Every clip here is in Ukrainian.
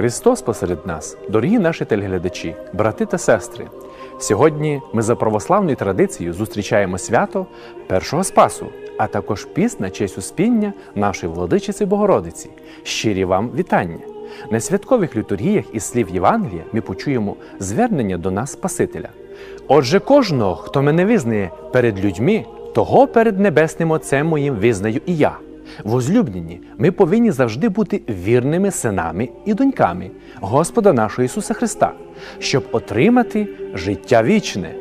Христос посеред нас, дорогі наші телеглядачі, брати та сестри. Сьогодні ми за православною традицією зустрічаємо свято Першого Спасу, а також піст на честь успіння нашої владичиці Богородиці. Щирі вам вітання! На святкових літургіях із слів Євангелія ми почуємо звернення до нас Спасителя. Отже, кожного, хто мене визнає перед людьми, того перед Небесним Отцем моїм визнаю і я. Возлюблені, ми повинні завжди бути вірними синами і доньками Господа нашого Ісуса Христа, щоб отримати життя вічне.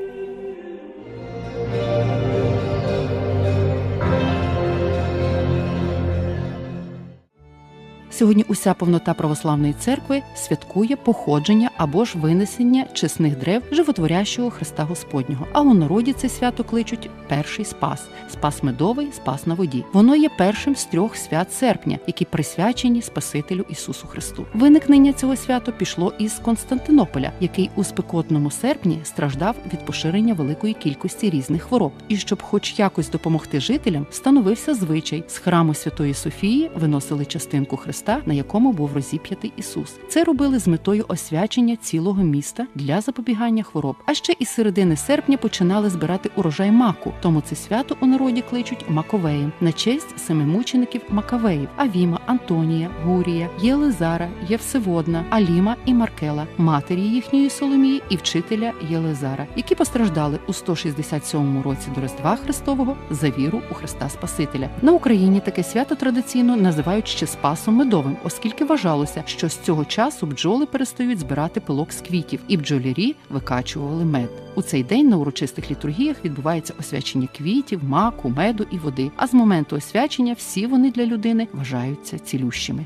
Сьогодні уся повнота православної церкви святкує походження або ж винесення чесних древ животворящого Христа Господнього. А у народі це свято кличуть перший спас спас медовий, спас на воді. Воно є першим з трьох свят серпня, які присвячені Спасителю Ісусу Христу. Виникнення цього свято пішло із Константинополя, який у спекотному серпні страждав від поширення великої кількості різних хвороб. І щоб, хоч якось допомогти жителям, становився звичай з храму Святої Софії виносили частинку Христа, на якому був розіп'ятий Ісус. Це робили з метою освячення цілого міста для запобігання хвороб. А ще із середини серпня починали збирати урожай маку. Тому це свято у народі кличуть Маковеєм на честь семимучеників Макавеїв: Авіма, Антонія, Гурія, Єлизара, Євсеводна, Аліма і Маркела, матері їхньої Соломії і вчителя Єлизара, які постраждали у 167 році до Різдва Христового за віру у Христа Спасителя. На Україні таке свято традиційно називають ще Спасом медовим, оскільки вважалося, що з цього часу бджоли перестають збирати пилок з квітів, і бджолярі викачували мед. У цей день на урочистих літургіях відбувається освячення квітів, маку, меду і води. А з моменту освячення всі вони для людини вважаються цілющими.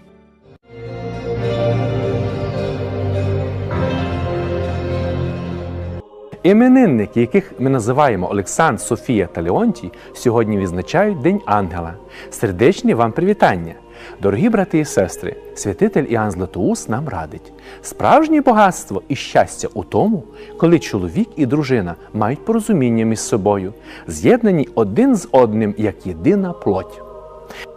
Іменинники, яких ми називаємо Олександр, Софія та Леонтій, сьогодні відзначають День Ангела. Сердечні вам привітання! Дорогі брати і сестри, святитель Іоанн Златоуст нам радить: справжнє багатство і щастя у тому, коли чоловік і дружина мають порозуміння між собою, з'єднані один з одним як єдина плоть.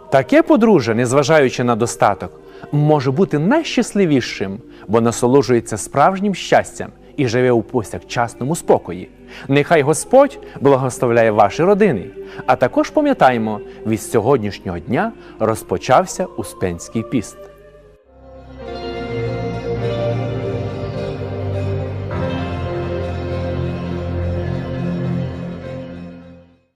Таке подружжя, незважаючи на достаток, може бути найщасливішим, бо насолоджується справжнім щастям і живе у повсякчасному спокої. Нехай Господь благословляє ваші родини. А також пам'ятаємо, від сьогоднішнього дня розпочався Успенський піст.